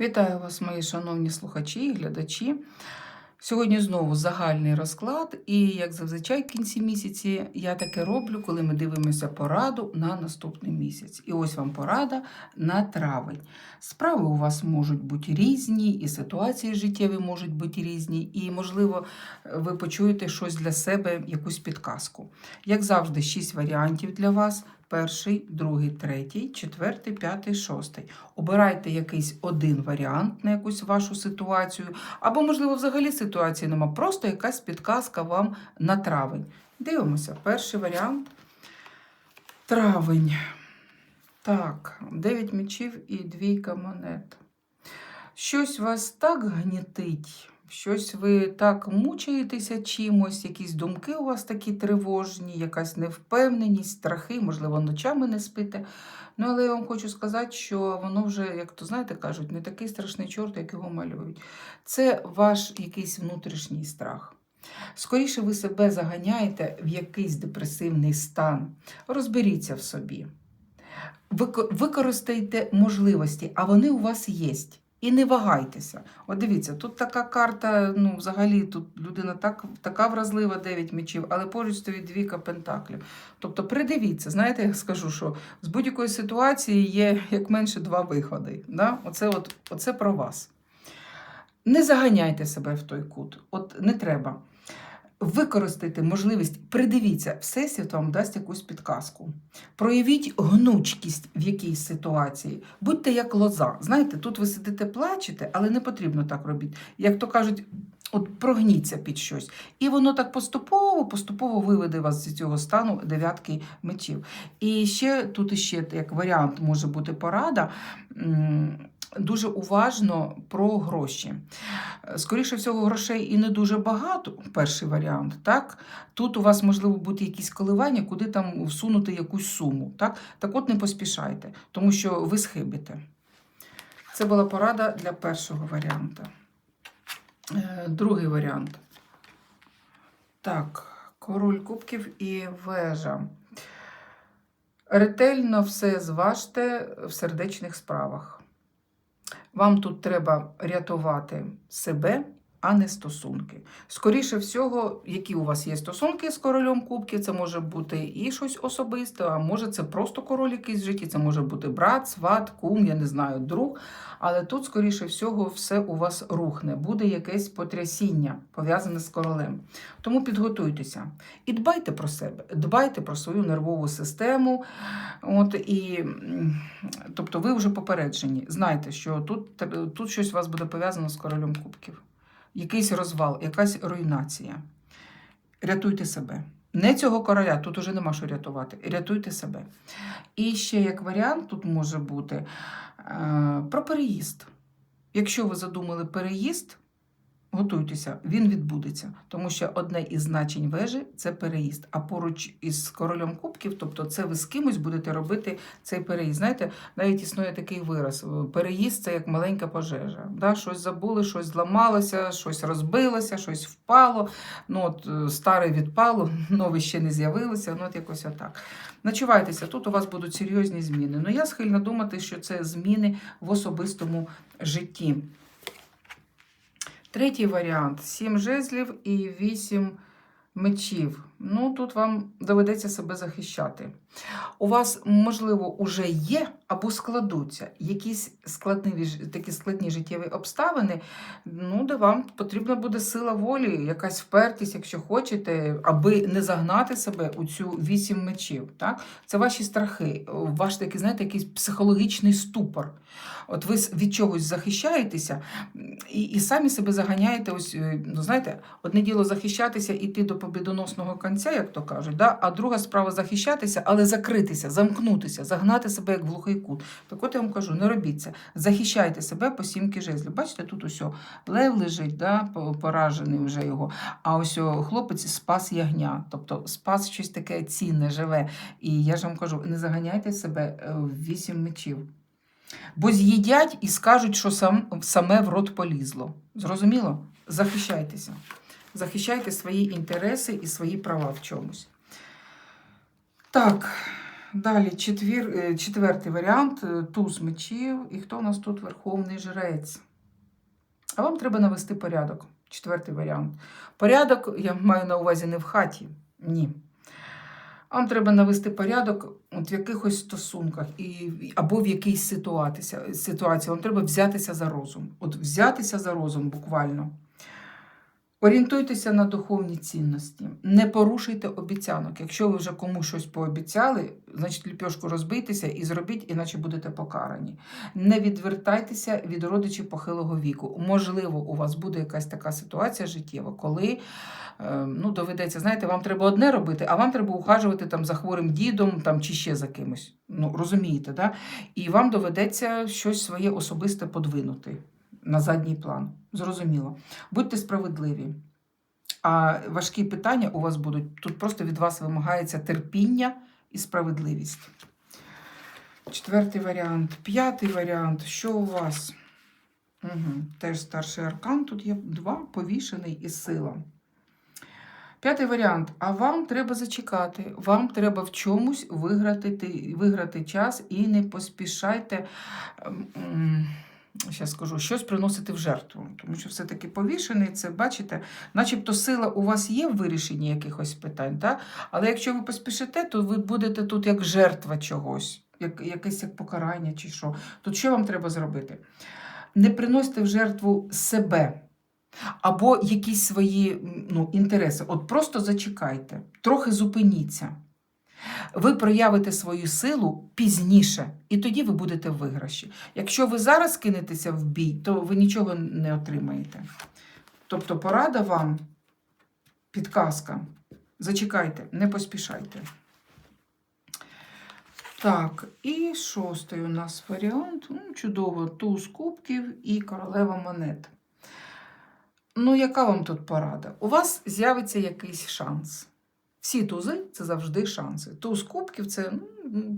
Вітаю вас, мої шановні слухачі і глядачі. Сьогодні знову загальний розклад, і як зазвичай в кінці місяці я таке роблю, коли ми дивимося пораду на наступний місяць. І ось вам порада на травень. Справи у вас можуть бути різні, і ситуації життєві можуть бути різні, і, можливо, ви почуєте щось для себе, якусь підказку. Як завжди, шість варіантів для вас. Перший, другий, третій, четвертий, п'ятий, шостий. Обирайте якийсь один варіант на якусь вашу ситуацію, або, можливо, взагалі ситуації нема. Просто якась підказка вам на травень. Дивимося, перший варіант. Травень. Так, 9 мечів і двійка монет. Щось вас так гнітить, щось ви так мучаєтеся чимось, якісь думки у вас такі тривожні, якась невпевненість, страхи, можливо, ночами не спите. Ну, але я вам хочу сказати, що воно вже, як то знаєте, кажуть, не такий страшний чорт, як його малюють. Це ваш якийсь внутрішній страх. Скоріше ви себе заганяєте в якийсь депресивний стан. Розберіться в собі. Використайте можливості, а вони у вас є. І не вагайтеся. От дивіться, тут така карта, ну, взагалі, тут людина так, така вразлива, 9 мечів, але поруч стоїть двійка пентаклів. Тобто придивіться, знаєте, я скажу, що з будь-якої ситуації є як менше два виходи. Да? Оце, от, оце про вас. Не заганяйте себе в той кут. От не треба. Використайте можливість, придивіться, Всесвіт вам дасть якусь підказку. Проявіть гнучкість в якійсь ситуації. Будьте як лоза. Знаєте, тут ви сидите, плачете, але не потрібно так робити. Як то кажуть, от прогніться під щось. І воно так поступово, поступово виведе вас з цього стану дев'ятки мечів. І ще тут іще як варіант може бути порада. Дуже уважно про гроші. Скоріше всього, грошей і не дуже багато, перший варіант. Так? Тут у вас можливо бути якісь коливання, куди там всунути якусь суму. Так? так от не поспішайте, тому що ви схибите. Це була порада для першого варіанта. Е, Другий варіант. Так, король кубків і вежа. Ретельно все зважте в сердечних справах. Вам тут треба рятувати себе, а не стосунки. Скоріше всього, які у вас є стосунки з королем кубків, це може бути і щось особисте, а може це просто король якийсь в житті, це може бути брат, сват, кум, я не знаю, друг. Але тут, скоріше всього, все у вас рухне, буде якесь потрясіння пов'язане з королем. Тому підготуйтеся і дбайте про себе, дбайте про свою нервову систему. От, і, тобто ви вже попереджені. Знайте, що тут, тут щось у вас буде пов'язано з королем кубків. Якийсь розвал, якась руйнація. Рятуйте себе. Не цього короля, тут уже нема що рятувати. Рятуйте себе. І ще як варіант тут може бути е, про переїзд. Якщо ви задумали переїзд, готуйтеся, він відбудеться. Тому що одне із значень вежі це переїзд. А поруч із королем кубків, тобто це ви з кимось будете робити цей переїзд. Знаєте, навіть існує такий вираз: переїзд це як маленька пожежа. Да? Щось забули, щось зламалося, щось розбилося, щось впало. Ну, от, е, старе відпало, нове ще не з'явилося. Ну, от якось отак. Начувайтеся, тут у вас будуть серйозні зміни. Ну, я схильна думати, що це зміни в особистому житті. Третій варіант: сім жезлів і вісім мечів. Ну, тут вам доведеться себе захищати. У вас, можливо, уже є або складуться якісь складні, такі складні життєві обставини, ну, де вам потрібна буде сила волі, якась впертість, якщо хочете, аби не загнати себе у цю вісім мечів. Так? Це ваші страхи, ваш такий, знаєте, якийсь психологічний ступор. От ви від чогось захищаєтеся і, і самі себе заганяєте. Ось, ну, знаєте, одне діло захищатися, іти до побідоносного кінця, як то кажуть, да? а друга справа захищатися, але закритися, замкнутися, загнати себе як глухий кут. Так от я вам кажу, не робіть це. Захищайте себе по сімки жезлів. Бачите, тут ось лев лежить, да? поражений вже його. А ось хлопець спас ягня, тобто спас щось таке цінне, живе. І я ж вам кажу, не заганяйте себе е, в вісім мечів. Бо з'їдять і скажуть, що сам, саме в рот полізло. Зрозуміло? Захищайтеся. Захищайте свої інтереси і свої права в чомусь. Так, Далі четвір, е, четвертий варіант е, туз мечів. І хто у нас тут верховний жрець? А вам треба навести порядок. Четвертий варіант. Порядок я маю на увазі не в хаті. Ні. Вам треба навести порядок от в якихось стосунках і, або в якійсь ситуації. Вам треба взятися за розум. От взятися за розум буквально. Орієнтуйтеся на духовні цінності, не порушуйте обіцянок. Якщо ви вже комусь щось пообіцяли, значить ліпьошку розбийтеся і зробіть, іначе будете покарані. Не відвертайтеся від родичів похилого віку. Можливо, у вас буде якась така ситуація життєва, коли е, ну, доведеться, знаєте, вам треба одне робити, а вам треба ухажувати там за хворим дідом там, чи ще за кимось. Ну, розумієте, да? І вам доведеться щось своє особисте подвинути на задній план. Зрозуміло. Будьте справедливі. А важкі питання у вас будуть. Тут просто від вас вимагається терпіння і справедливість. Четвертий варіант. П'ятий варіант. Що у вас? Угу. Теж старший аркан. Тут є два повішений і сила. П'ятий варіант. А вам треба зачекати. Вам треба в чомусь виграти, виграти час і не поспішайте. Зараз скажу, щось приносити в жертву. Тому що все-таки повішений, це бачите, начебто сила у вас є в вирішенні якихось питань, так? але якщо ви поспішите, то ви будете тут як жертва чогось, як, якесь як покарання чи що. Тут що вам треба зробити? Не приносьте в жертву себе. Або якісь свої ну, інтереси. От просто зачекайте, трохи зупиніться. Ви проявите свою силу пізніше, і тоді ви будете в виграші. Якщо ви зараз кинетеся в бій, то ви нічого не отримаєте. Тобто порада вам, підказка. Зачекайте, не поспішайте. Так, і шостий у нас варіант. Ну, чудово, туз кубків і королева монет. Ну, яка вам тут порада? У вас з'явиться якийсь шанс. Всі тузи це завжди шанси. Туз кубків це ну,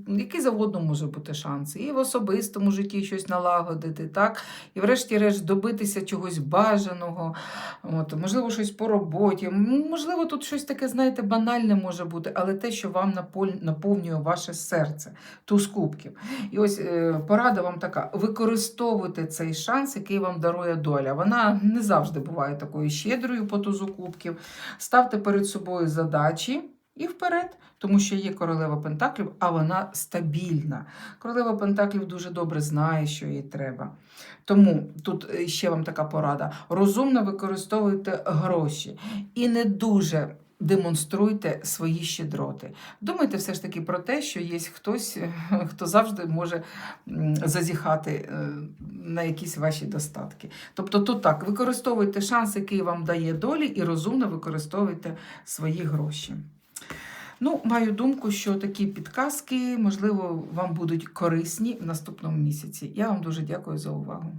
який завгодно може бути шанс. І в особистому житті щось налагодити, так? І врешті-решт добитися чогось бажаного, от, можливо, щось по роботі. Можливо, тут щось таке, знаєте, банальне може бути, але те, що вам наповнює ваше серце, туз кубків. І ось е, порада вам така: використовуйте цей шанс, який вам дарує доля. Вона не завжди буває такою щедрою по тузу кубків. Ставте перед собою задачі і вперед, тому що є королева Пентаклів, а вона стабільна. Королева Пентаклів дуже добре знає, що їй треба. Тому тут е, ще вам така порада: розумно використовуйте гроші і не дуже. Демонструйте свої щедроти. Думайте все ж таки про те, що є хтось, е, хто завжди може зазіхати е, на якісь ваші достатки. Тобто тут так, використовуйте шанс, який вам дає долі, і розумно використовуйте свої гроші. Ну, маю думку, що такі підказки, можливо, вам будуть корисні в наступному місяці. Я вам дуже дякую за увагу.